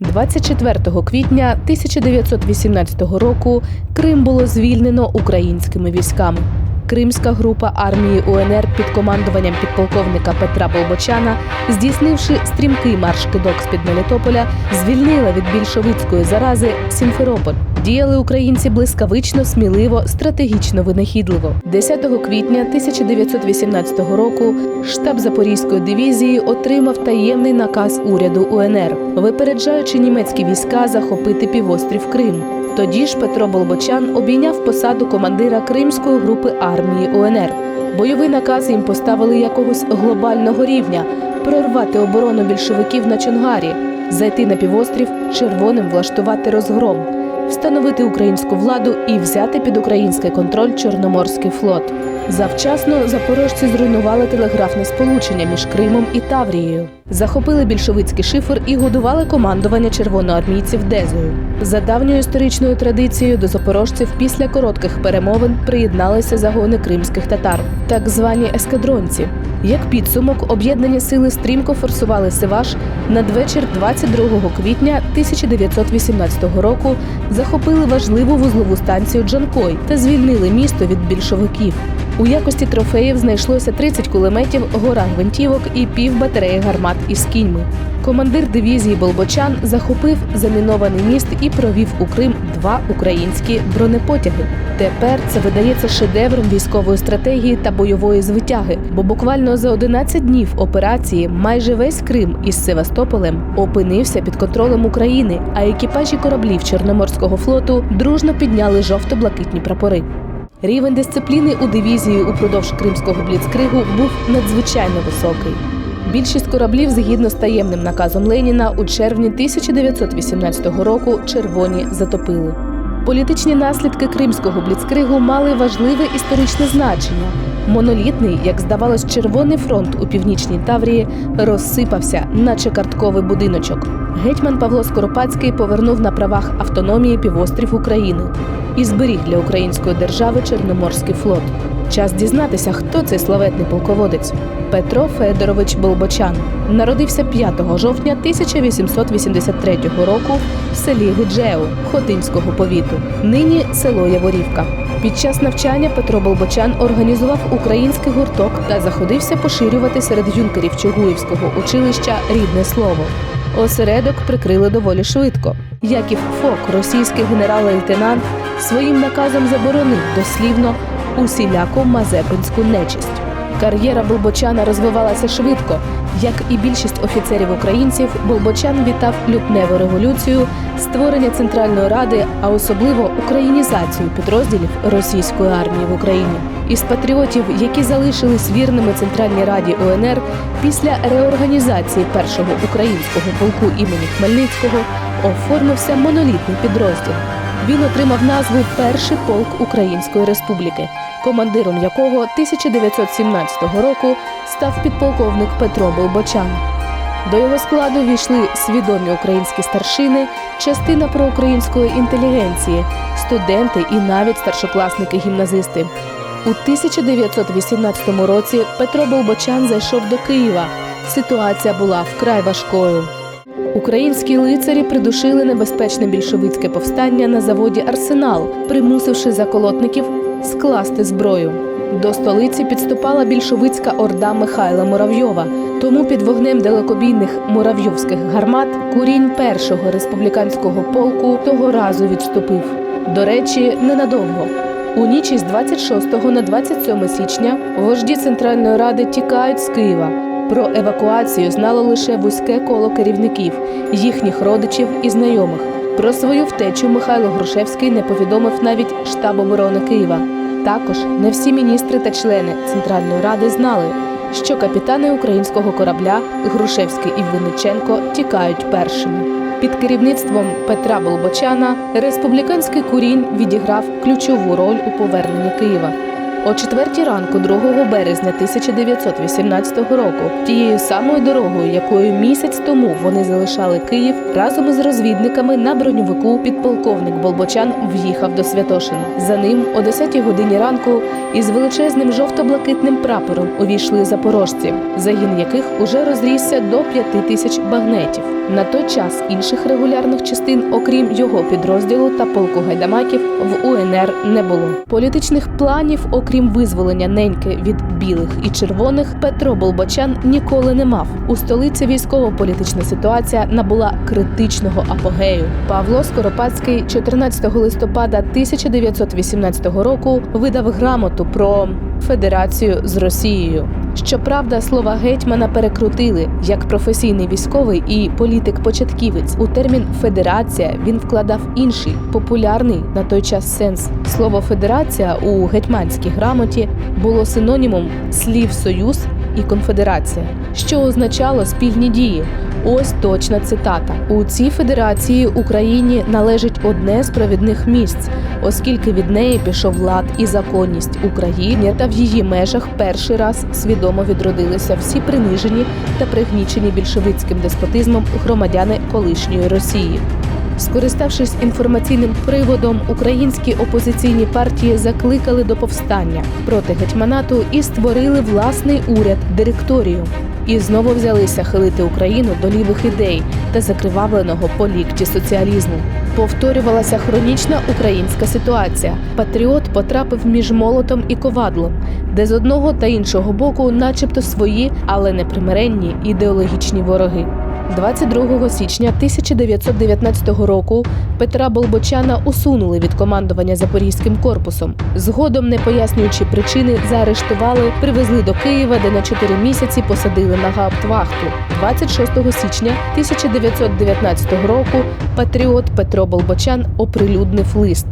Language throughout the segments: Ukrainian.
24 квітня 1918 року Крим було звільнено українськими військами. Кримська група армії УНР під командуванням підполковника Петра Болбочана, здійснивши стрімкий марш кидок з-під Мелітополя, звільнила від більшовицької зарази Сімферополь. Діяли українці блискавично, сміливо, стратегічно винахідливо. 10 квітня 1918 року штаб Запорізької дивізії отримав таємний наказ уряду УНР, випереджаючи німецькі війська захопити півострів Крим. Тоді ж Петро Болбочан обійняв посаду командира Кримської групи армії УНР. Бойовий наказ їм поставили якогось глобального рівня прорвати оборону більшовиків на Чонгарі, зайти на півострів, червоним влаштувати розгром, встановити українську владу і взяти під український контроль Чорноморський флот. Завчасно запорожці зруйнували телеграфне сполучення між Кримом і Таврією, захопили більшовицький шифр і годували командування червоноармійців Дезою. За давньою історичною традицією до запорожців після коротких перемовин приєдналися загони кримських татар, так звані ескадронці. Як підсумок, об'єднані сили стрімко форсували Севаш надвечір 22 квітня 1918 року захопили важливу вузлову станцію Джанкой та звільнили місто від більшовиків. У якості трофеїв знайшлося 30 кулеметів, гора гвинтівок і пів батареї гармат із кіньми. Командир дивізії Болбочан захопив замінований міст і провів у Крим два українські бронепотяги. Тепер це видається шедевром військової стратегії та бойової звитяги, бо буквально за 11 днів операції майже весь Крим із Севастополем опинився під контролем України, а екіпажі кораблів Чорноморського флоту дружно підняли жовто-блакитні прапори. Рівень дисципліни у дивізії упродовж кримського бліцкригу був надзвичайно високий. Більшість кораблів, згідно з таємним наказом Леніна, у червні 1918 року червоні затопили. Політичні наслідки кримського бліцкригу мали важливе історичне значення. Монолітний, як здавалось, червоний фронт у північній Таврії розсипався, наче картковий будиночок. Гетьман Павло Скоропадський повернув на правах автономії півострів України і зберіг для української держави Чорноморський флот. Час дізнатися, хто цей славетний полководець. Петро Федорович Болбочан народився 5 жовтня 1883 року в селі Гиджеу Хотинського повіту, нині село Яворівка. Під час навчання Петро Болбочан організував український гурток та заходився поширювати серед юнкерів Чугуївського училища рідне слово. Осередок прикрили доволі швидко. Яків Фок, російський генерал-лейтенант, своїм наказом заборонив дослівно усіляку мазепинську нечисть. Кар'єра Болбочана розвивалася швидко. Як і більшість офіцерів українців, Болбочан вітав лютневу революцію, створення Центральної ради, а особливо українізацію підрозділів російської армії в Україні. Із патріотів, які залишились вірними Центральній Раді УНР після реорганізації першого українського полку імені Хмельницького, оформився монолітний підрозділ. Він отримав назву Перший полк Української Республіки, командиром якого 1917 року став підполковник Петро Болбочан. До його складу війшли свідомі українські старшини, частина проукраїнської інтелігенції, студенти і навіть старшокласники-гімназисти. У 1918 році Петро Болбочан зайшов до Києва. Ситуація була вкрай важкою. Українські лицарі придушили небезпечне більшовицьке повстання на заводі Арсенал, примусивши заколотників скласти зброю. До столиці підступала більшовицька орда Михайла Муравйова. Тому під вогнем далекобійних муравйовських гармат курінь першого республіканського полку того разу відступив. До речі, ненадовго. У ніч із 26 на 27 січня вожді Центральної Ради тікають з Києва. Про евакуацію знало лише вузьке коло керівників, їхніх родичів і знайомих. Про свою втечу Михайло Грушевський не повідомив навіть штаб оборони Києва. Також не всі міністри та члени Центральної Ради знали, що капітани українського корабля Грушевський і Винниченко тікають першими. Під керівництвом Петра Болбочана республіканський курінь відіграв ключову роль у поверненні Києва. О четвертій ранку, 2 березня 1918 року, тією самою дорогою, якою місяць тому вони залишали Київ, разом із розвідниками на броньовику підполковник Болбочан в'їхав до Святошина. За ним о 10 годині ранку із величезним жовто-блакитним прапором увійшли запорожці, загін яких уже розрісся до п'яти тисяч багнетів. На той час інших регулярних частин, окрім його підрозділу та полку гайдамаків, в УНР не було. Політичних планів, окрім визволення неньки від білих і червоних, Петро Болбочан ніколи не мав. У столиці військово-політична ситуація набула критичного апогею. Павло Скоропадський 14 листопада 1918 року видав грамоту про федерацію з Росією. Щоправда, слова гетьмана перекрутили як професійний військовий і політик-початківець. У термін федерація він вкладав інший популярний на той час сенс. Слово федерація у гетьманській грамоті було синонімом слів союз і конфедерація, що означало спільні дії. Ось точна цитата: у цій федерації Україні належить одне з провідних місць, оскільки від неї пішов лад і законність України, та в її межах перший раз свідомо відродилися всі принижені та пригнічені більшовицьким деспотизмом громадяни колишньої Росії. Скориставшись інформаційним приводом, українські опозиційні партії закликали до повстання проти гетьманату і створили власний уряд директорію. І знову взялися хилити Україну до лівих ідей та закривавленого по лікті соціалізму. Повторювалася хронічна українська ситуація. Патріот потрапив між молотом і ковадлом, де з одного та іншого боку, начебто свої, але непримиренні ідеологічні вороги. 22 січня 1919 року Петра Болбочана усунули від командування Запорізьким корпусом. Згодом, не пояснюючи причини, заарештували, привезли до Києва, де на 4 місяці посадили на гауптвахту. 26 січня 1919 року патріот Петро Болбочан оприлюднив лист.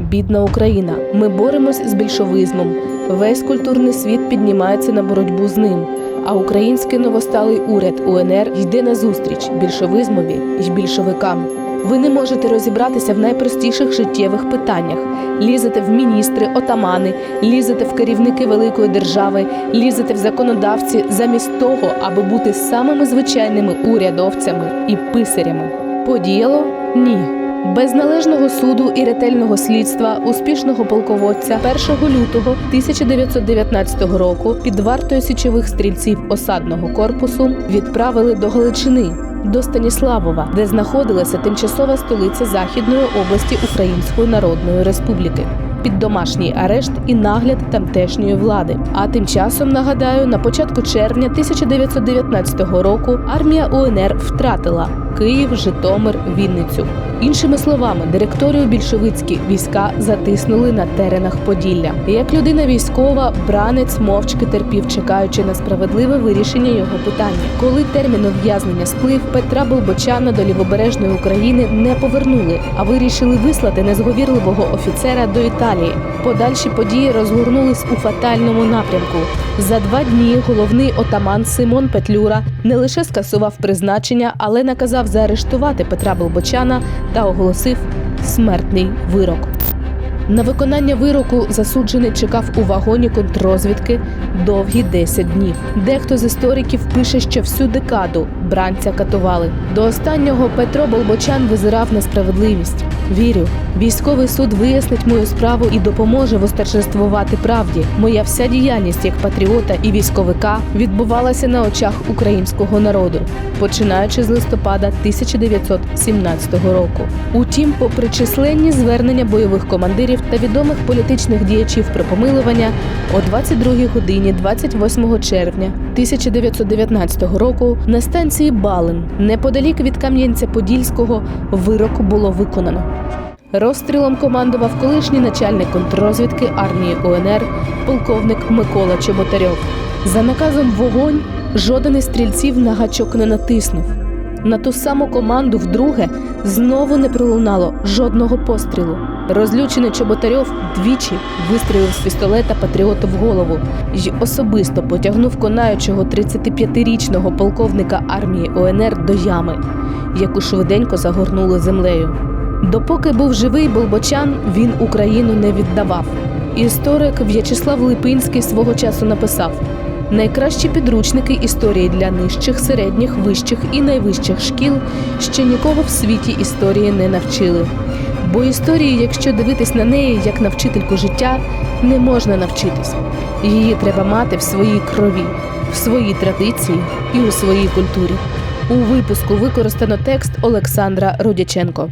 Бідна Україна, ми боремось з більшовизмом. Весь культурний світ піднімається на боротьбу з ним. А український новосталий уряд УНР йде назустріч більшовизмові й більшовикам. Ви не можете розібратися в найпростіших життєвих питаннях. Лізете в міністри, отамани, лізете в керівники великої держави, лізете в законодавці замість того, аби бути самими звичайними урядовцями і писарями. Подіяло? Ні. Без належного суду і ретельного слідства успішного полководця 1 лютого 1919 року під вартою січових стрільців осадного корпусу відправили до Галичини. До Станіславова, де знаходилася тимчасова столиця Західної області Української Народної Республіки, під домашній арешт і нагляд тамтешньої влади. А тим часом нагадаю, на початку червня 1919 року армія УНР втратила Київ, Житомир, Вінницю. Іншими словами, директорію більшовицькі війська затиснули на теренах Поділля. Як людина військова, бранець мовчки терпів, чекаючи на справедливе вирішення його питання. Коли термін ув'язнення сплив, Петра Болбочана до лівобережної України не повернули, а вирішили вислати незговірливого офіцера до Італії. Подальші події розгорнулись у фатальному напрямку. За два дні головний отаман Симон Петлюра не лише скасував призначення, але наказав заарештувати Петра Болбочана та оголосив смертний вирок. На виконання вироку засуджений чекав у вагоні контррозвідки довгі 10 днів. Дехто з істориків пише, що всю декаду бранця катували. До останнього Петро Болбочан визирав на справедливість. Вірю, військовий суд вияснить мою справу і допоможе восторжествувати правді. Моя вся діяльність як патріота і військовика відбувалася на очах українського народу, починаючи з листопада 1917 року. Утім, попри численні звернення бойових командирів та відомих політичних діячів про помилування, о 22 годині 28 червня 1919 року на станції Балин, неподалік від Кам'янця-Подільського, вирок було виконано. Розстрілом командував колишній начальник контррозвідки армії УНР полковник Микола Чеботарьов. За наказом вогонь жоден із стрільців на гачок не натиснув. На ту саму команду вдруге знову не пролунало жодного пострілу. Розлючений Чоботарьов двічі вистрілив з пістолета патріоту в голову й особисто потягнув конаючого 35-річного полковника армії ОНР до ями, яку швиденько загорнули землею. Допоки був живий Болбочан, він Україну не віддавав. Історик В'ячеслав Липинський свого часу написав: найкращі підручники історії для нижчих, середніх, вищих і найвищих шкіл ще нікого в світі історії не навчили. Бо історії, якщо дивитись на неї як на вчительку життя, не можна навчитись. Її треба мати в своїй крові, в своїй традиції і у своїй культурі. У випуску використано текст Олександра Родяченко.